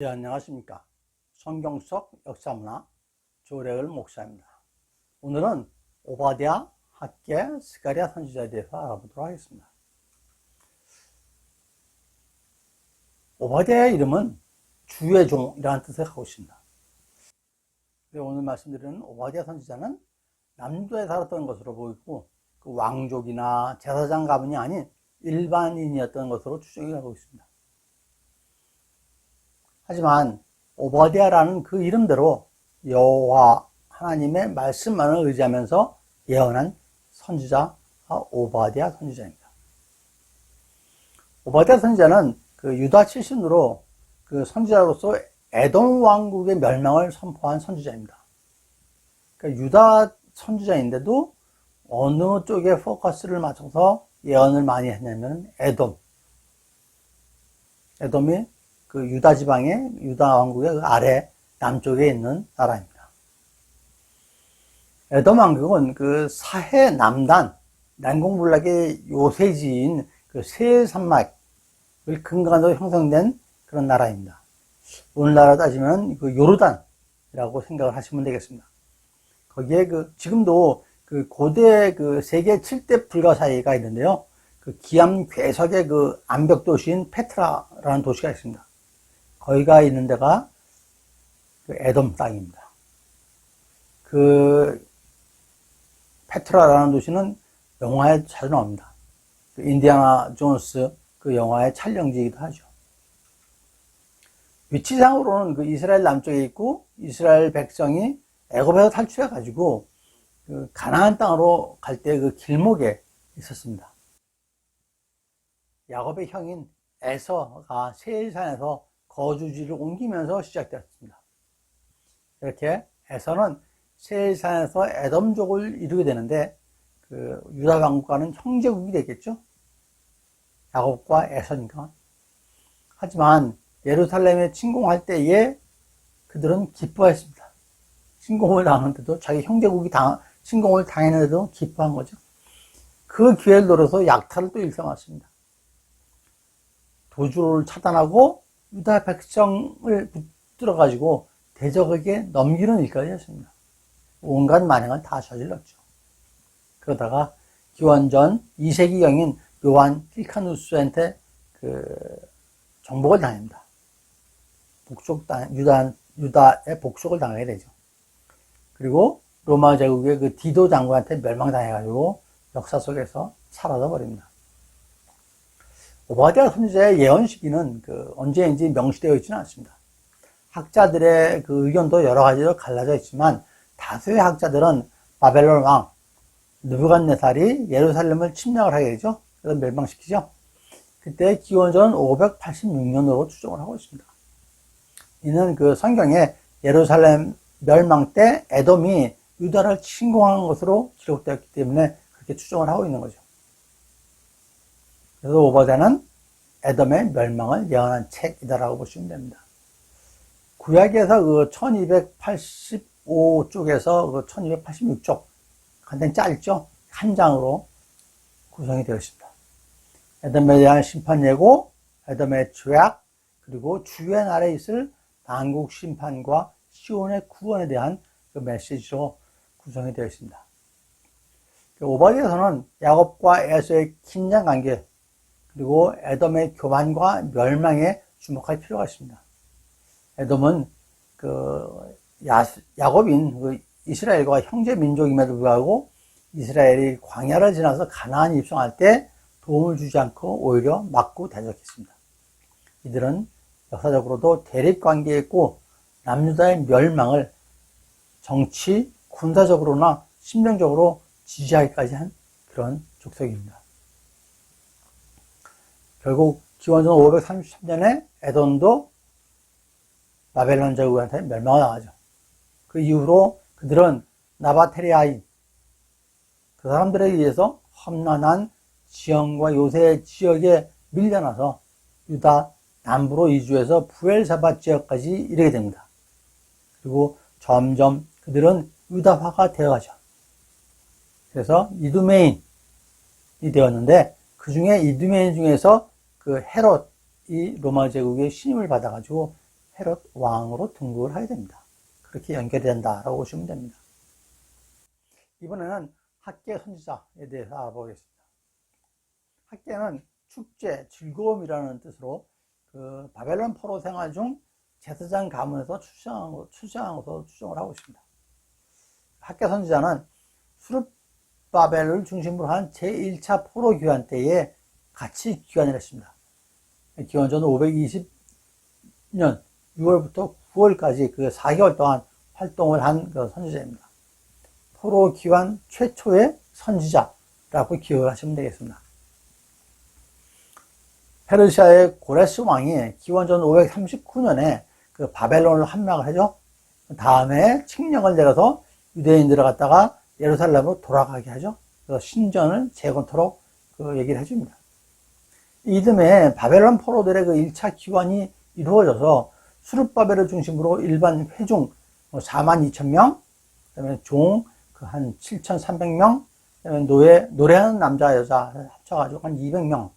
네, 안녕하십니까. 성경 속 역사문화 조래을 목사입니다. 오늘은 오바댜 학계 스가랴 선지자에 대해서 알아보도록 하겠습니다. 오바댜의 이름은 주의 종이라는 뜻을 갖고 있습니다. 오늘 말씀드리는 오바댜 선지자는 남도에 살았던 것으로 보이고 그 왕족이나 제사장 가문이 아닌 일반인이었던 것으로 추정이 되고 있습니다. 하지만 오버디아라는 그 이름대로 여호와 하나님의 말씀만을 의지하면서 예언한 선지자 오바디아 선지자입니다. 오바디아 선지자는 그 유다 출신으로 그 선지자로서 에돔 왕국의 멸망을 선포한 선지자입니다. 그러니까 유다 선지자인데도 어느 쪽에 포커스를 맞춰서 예언을 많이 했냐면 에돔. 에돔이 그 유다 지방의 유다 왕국의 그 아래 남쪽에 있는 나라입니다. 에돔 왕국은 그 사해 남단 난공불락의 요새지인 그 세산막을 근간으로 형성된 그런 나라입니다. 오늘나라 따지면 그 요르단이라고 생각을 하시면 되겠습니다. 거기에 그 지금도 그 고대 그 세계 7대 불가사의가 있는데요. 그 기암 괴석의 그 암벽 도시인 페트라라는 도시가 있습니다. 거기가 있는 데가 그 에돔 땅입니다. 그 페트라라는 도시는 영화에 자주 나옵니다. 그 인디아나 존스 그 영화의 촬영지이기도 하죠. 위치상으로는 그 이스라엘 남쪽에 있고 이스라엘 백성이 애굽에서 탈출해 가지고 그 가나안 땅으로 갈 때 그 길목에 있었습니다. 야곱의 형인 에서가 세일산에서 거주지를 옮기면서 시작되었습니다. 이렇게 에서는 세일산에서 에덤족을 이루게 되는데 그 유다 왕국과는 형제국이 되겠죠. 야곱과 에서니까. 하지만 예루살렘에 침공할 때에 그들은 기뻐했습니다. 침공을 당하는데도 자기 형제국이 당, 침공을 당했는데도 기뻐한 거죠. 그 기회를 노려서 약탈을 또 일삼았습니다. 도주를 차단하고 유다 백성을 붙들어 가지고 대적에게 넘기는 일까지 했습니다. 온갖 만행을 다 저질렀죠. 그러다가 기원전 2세기경인 요한 힐카누스한테 그 정복을 당합니다. 복속 당 유다 유다의 복속을 당하게 되죠. 그리고 로마 제국의 그 디도 장군한테 멸망당해가지고 역사 속에서 사라져 버립니다. 오바댜 선지자의 예언 시기는 그 언제인지 명시되어 있지는 않습니다. 학자들의 그 의견도 여러 가지로 갈라져 있지만 다수의 학자들은 바벨론 왕 느부갓네살이 예루살렘을 침략을 하게 되죠. 그래서 멸망시키죠. 그때 기원전 586년으로 추정을 하고 있습니다. 이는 그 성경에 예루살렘 멸망 때 에돔이 유다를 침공한 것으로 기록되었기 때문에 그렇게 추정을 하고 있는 거죠. 그래서 오바댜는 에돔의 멸망을 예언한 책이다라고 보시면 됩니다. 구약에서 그 1285쪽에서 그 1286쪽, 간단히 짧죠? 한 장으로 구성이 되어 있습니다. 에돔에 대한 심판 예고, 에돔의 죄악, 그리고 주의 날에 있을 난국 심판과 시온의 구원에 대한 그 메시지로 구성이 되어 있습니다. 오바디에서는 야곱과 에서의 긴장 관계, 그리고 에돔의 교만과 멸망에 주목할 필요가 있습니다. 에돔은 그 야, 야곱인 그 이스라엘과 형제 민족임에도 불구하고 이스라엘이 광야를 지나서 가나안 입성할 때 도움을 주지 않고 오히려 막고 대적했습니다. 이들은 역사적으로도 대립 관계에 있고 남유다의 멸망을 정치, 군사적으로나 심령적으로 지지하기까지 한 그런 족속입니다. 결국 기원전 533년에 에돔도 바벨론 제국한테 멸망을 당하죠. 그 이후로 그들은 나바테리아인 그 사람들에 의해서 험난한 지형과 요새 지역에 밀려나서 유다 남부로 이주해서 부엘사바 지역까지 이르게 됩니다. 그리고 점점 그들은 유다화가 되어가죠. 그래서 이두메인이 되었는데 그 중에 이두메인 중에서 그 헤롯이 로마 제국의 신임을 받아가지고 헤롯 왕으로 등극을 하게 됩니다. 그렇게 연결이 된다라고 보시면 됩니다. 이번에는 학계 선지자에 대해서 알아보겠습니다. 학계는 축제, 즐거움이라는 뜻으로 그 바벨론 포로 생활 중 제사장 가문에서 출생한 것으로 추정을 하고 있습니다. 학계 선지자는 수르 바벨을 중심으로 한 제1차 포로 귀환 때에 같이 귀환을 했습니다. 기원전 520년 6월부터 9월까지 그 4개월 동안 활동을 한 그 선지자입니다. 포로 기환 최초의 선지자라고 기억을 하시면 되겠습니다. 페르시아의 고레스 왕이 기원전 539년에 그 바벨론을 함락을 하죠. 다음에 칙령을 내려서 유대인들을 갖다가 예루살렘으로 돌아가게 하죠. 그래서 신전을 재건토록 그 얘기를 해줍니다. 이듬해 바벨론 포로들의 그 1차 기환이 이루어져서 수르바벨을 중심으로 일반 회중 4만 뭐 2천 명, 그다음에 종 그 한 7,300명, 그다음에 노예 노래하는 남자 여자 합쳐가지고 한 200명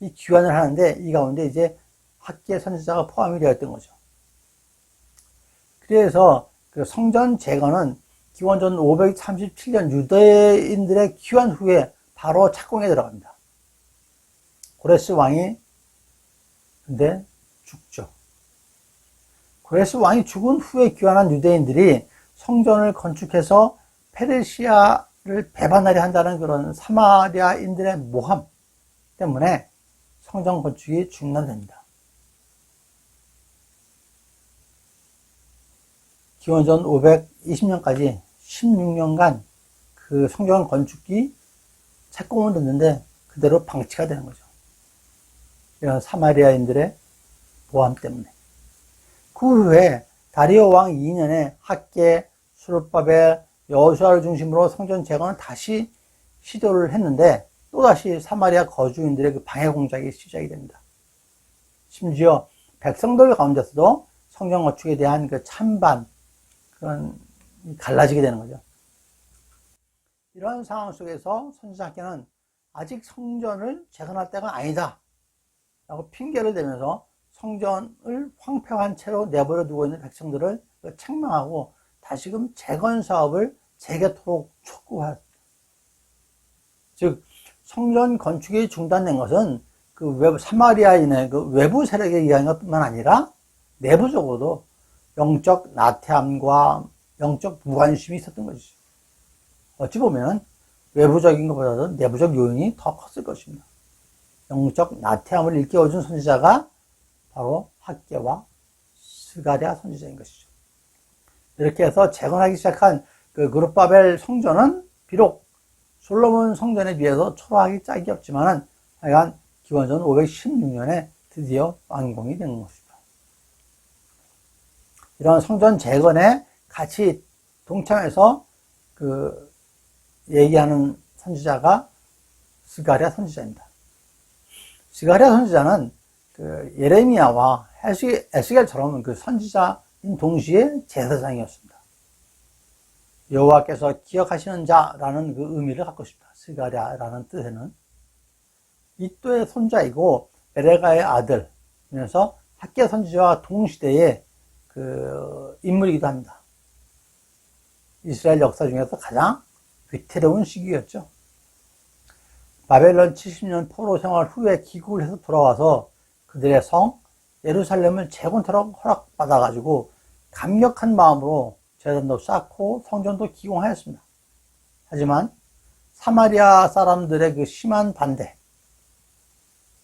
이 귀환을 하는데 이 가운데 이제 학계 선지자가 포함이 되었던 거죠. 그래서 그 성전 재건은 기원전 537년 유대인들의 귀환 후에 바로 착공에 들어갑니다. 고레스 왕이 근데 죽죠. 고레스 왕이 죽은 후에 귀환한 유대인들이 성전을 건축해서 페르시아를 배반하려 한다는 그런 사마리아인들의 모함 때문에 성전 건축이 중단됩니다. 기원전 520년까지 16년간 그 성전 건축이 착공은 됐는데 그대로 방치가 되는 거죠. 이런 사마리아인들의 보함 때문에. 그 후에 다리오 왕 2년에 학계, 수르바벨, 여호수아를 중심으로 성전 재건을 다시 시도를 했는데 또다시 사마리아 거주인들의 그 방해 공작이 시작이 됩니다. 심지어 백성들 가운데서도 성경 건축에 대한 그 찬반 그런 갈라지게 되는 거죠. 이런 상황 속에서 선지자께는 아직 성전을 재건할 때가 아니다. 라고 핑계를 대면서 성전을 황폐한 채로 내버려 두고 있는 백성들을 책망하고 다시금 재건 사업을 재개토록 촉구하였습니다. 즉, 성전 건축이 중단된 것은 그 외부, 사마리아인의 그 외부 세력에 의한 것뿐만 아니라 내부적으로도 영적 나태함과 영적 무관심이 있었던 것이죠. 어찌 보면 외부적인 것보다도 내부적 요인이 더 컸을 것입니다. 영적 나태함을 일깨워준 선지자가 바로 학계와 스가랴 선지자인 것이죠. 이렇게 해서 재건하기 시작한 그 그룹바벨 성전은 비록 솔로몬 성전에 비해서 초라하기 짝이 없지만은 하여간 기원전 516년에 드디어 완공이 된 것입니다. 이런 성전 재건에 같이 동참해서 그 얘기하는 선지자가 스가랴 선지자입니다. 스가랴 선지자는 그 예레미야와 에스겔처럼 그 선지자인 동시에 제사장이었습니다. 여호와께서 기억하시는 자라는 그 의미를 갖고 있습니다. 스가랴라는 뜻에는 이또의 손자이고 베레가의 아들, 그래서 학계 선지자와 동시대의 그 인물이기도 합니다. 이스라엘 역사 중에서 가장 위태로운 시기였죠. 바벨론 70년 포로 생활 후에 귀국을 해서 돌아와서 그들의 성 예루살렘을 재건토록 허락받아 가지고 감격한 마음으로 재단도 쌓고 성전도 기공하였습니다. 하지만 사마리아 사람들의 그 심한 반대,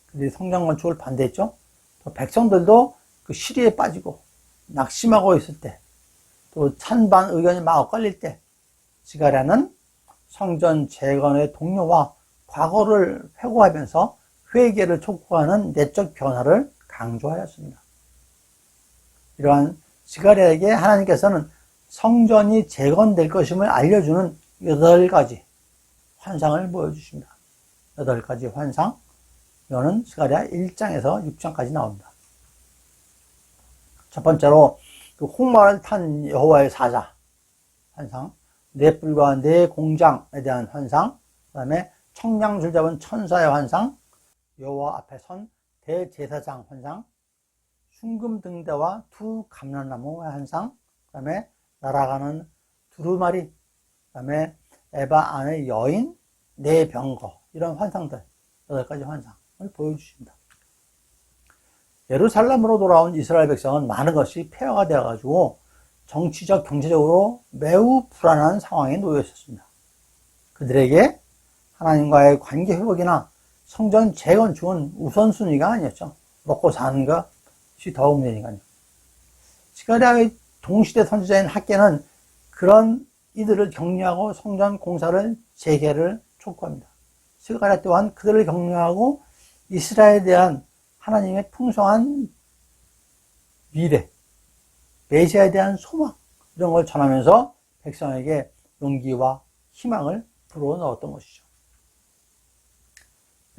그들이 성전 건축을 반대했죠. 또 백성들도 그 시리에 빠지고 낙심하고 있을 때, 또 찬반 의견이 막 엇갈릴 때, 지가랴는 성전 재건의 동료와 과거를 회고하면서 회개를 촉구하는 내적 변화를 강조하였습니다. 이러한 지가랴에게 하나님께서는 성전이 재건될 것임을 알려주는 여덟 가지 환상을 보여주십니다. 여덟 가지 환상. 이거는 스가랴 1장에서 6장까지 나옵니다. 첫 번째로 그 홍마를 탄 여호와의 사자 환상, 내 뿔과 내 공장에 대한 환상, 그 다음에 청량줄 잡은 천사의 환상, 여호와 앞에 선 대제사장 환상, 순금등대와 두 감람나무 한상, 그 다음에 날아가는 두루마리, 그 다음에 에바 안의 여인, 네 병거, 이런 환상들, 여덟 가지 환상을 보여주십니다. 예루살렘으로 돌아온 이스라엘 백성은 많은 것이 폐허가 되어가지고 정치적, 경제적으로 매우 불안한 상황에 놓여 있었습니다. 그들에게 하나님과의 관계 회복이나 성전 재건축은 우선순위가 아니었죠. 먹고 사는 것이 더 우선이니까요. 시가랴의 동시대 선지자인 학계는 그런 이들을 격려하고 성전 공사를 재개를 촉구합니다. 시가랴 또한 그들을 격려하고 이스라엘에 대한 하나님의 풍성한 미래, 메시아에 대한 소망 이런 걸 전하면서 백성에게 용기와 희망을 불어넣었던 것이죠.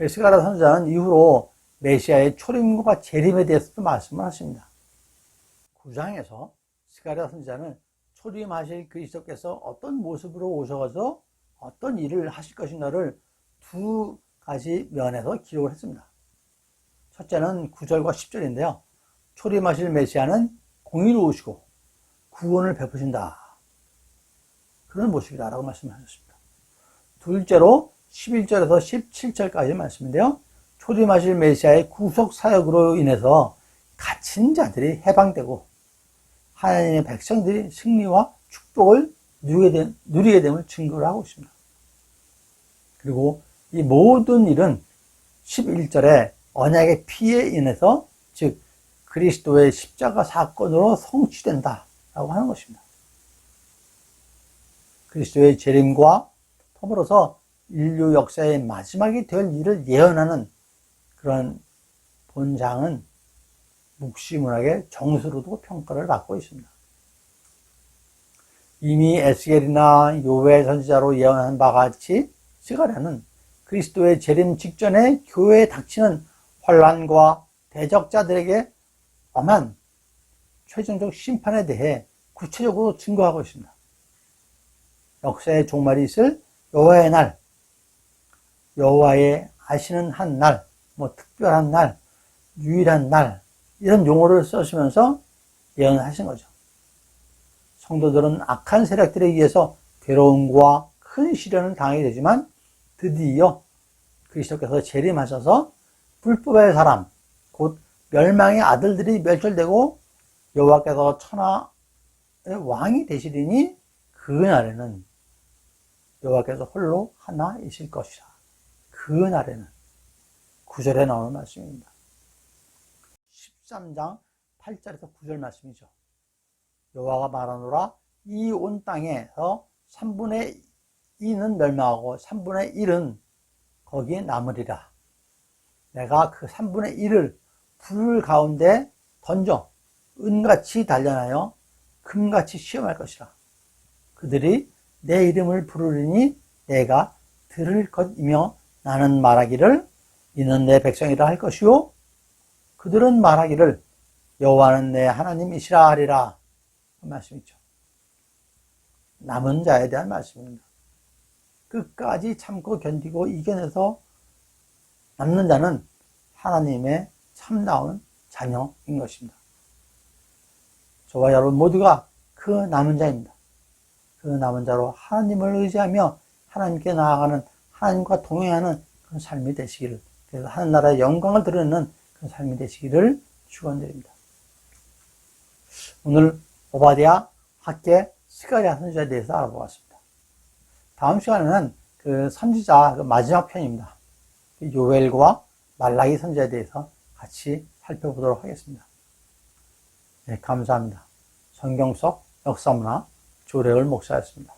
스가랴 선지자는 이후로 메시아의 초림과 재림에 대해서도 말씀을 하십니다. 9장에서 스가랴 선지자는 초림하실 그리스도께서 어떤 모습으로 오셔서 어떤 일을 하실 것인가를 두 가지 면에서 기록을 했습니다. 첫째는 9절과 10절인데요. 초림하실 메시아는 공의로우시고 구원을 베푸신다. 그런 모습이다라고 말씀하셨습니다. 둘째로 11절에서 17절까지 말씀인데요. 초림하실 메시아의 구속 사역으로 인해서 갇힌 자들이 해방되고 하나님의 백성들이 승리와 축복을 누리게, 됨, 누리게 됨을 증거를 하고 있습니다. 그리고 이 모든 일은 11절에 언약의 피에 인해서 즉 그리스도의 십자가 사건으로 성취된다 라고 하는 것입니다. 그리스도의 재림과 더불어서 인류 역사의 마지막이 될 일을 예언하는 그런 본장은 묵시문학의 정수로도 평가를 받고 있습니다. 이미 에스겔이나 요엘 선지자로 예언한 바와 같이 스가랴는 그리스도의 재림 직전에 교회에 닥치는 환란과 대적자들에게 엄한 최종적 심판에 대해 구체적으로 증거하고 있습니다. 역사의 종말이 있을 여호와의 날, 여호와의 아시는 한 날, 뭐 특별한 날, 유일한 날 이런 용어를 써시면서 예언하신 거죠. 성도들은 악한 세력들에 의해서 괴로움과 큰 시련을 당하게 되지만 드디어 그리스도께서 재림하셔서 불법의 사람, 곧 멸망의 아들들이 멸절되고 여호와께서 천하의 왕이 되시리니 그날에는 여호와께서 홀로 하나이실 것이라. 그날에는 구절에 나오는 말씀입니다. 13장 8절에서 9절 말씀이죠. 여호와가 말하노라 이 온 땅에서 3분의 2는 멸망하고 3분의 1은 거기에 남으리라. 내가 그 3분의 1을 불 가운데 던져 은같이 단련하여 금같이 시험할 것이라. 그들이 내 이름을 부르리니 내가 들을 것이며 나는 말하기를 이는 내 백성이라 할 것이요 그들은 말하기를 여호와는 내 하나님이시라 하리라 그 말씀이죠. 남은 자에 대한 말씀입니다. 끝까지 참고 견디고 이겨내서 남는 자는 하나님의 참다운 자녀인 것입니다. 저와 여러분 모두가 그 남은 자입니다. 그 남은 자로 하나님을 의지하며 하나님께 나아가는 하나님과 동행하는 그런 삶이 되시기를 그래서 하늘나라의 영광을 드러내는 그런 삶이 되시기를 축원드립니다. 오늘 오바디아 학계 스가리아 선지자에 대해서 알아보았습니다. 다음 시간에는 그 선지자 그 마지막 편입니다. 그 요엘과 말라기 선지자에 대해서 같이 살펴보도록 하겠습니다. 네, 감사합니다. 성경 속 역사문화 조례을 목사였습니다.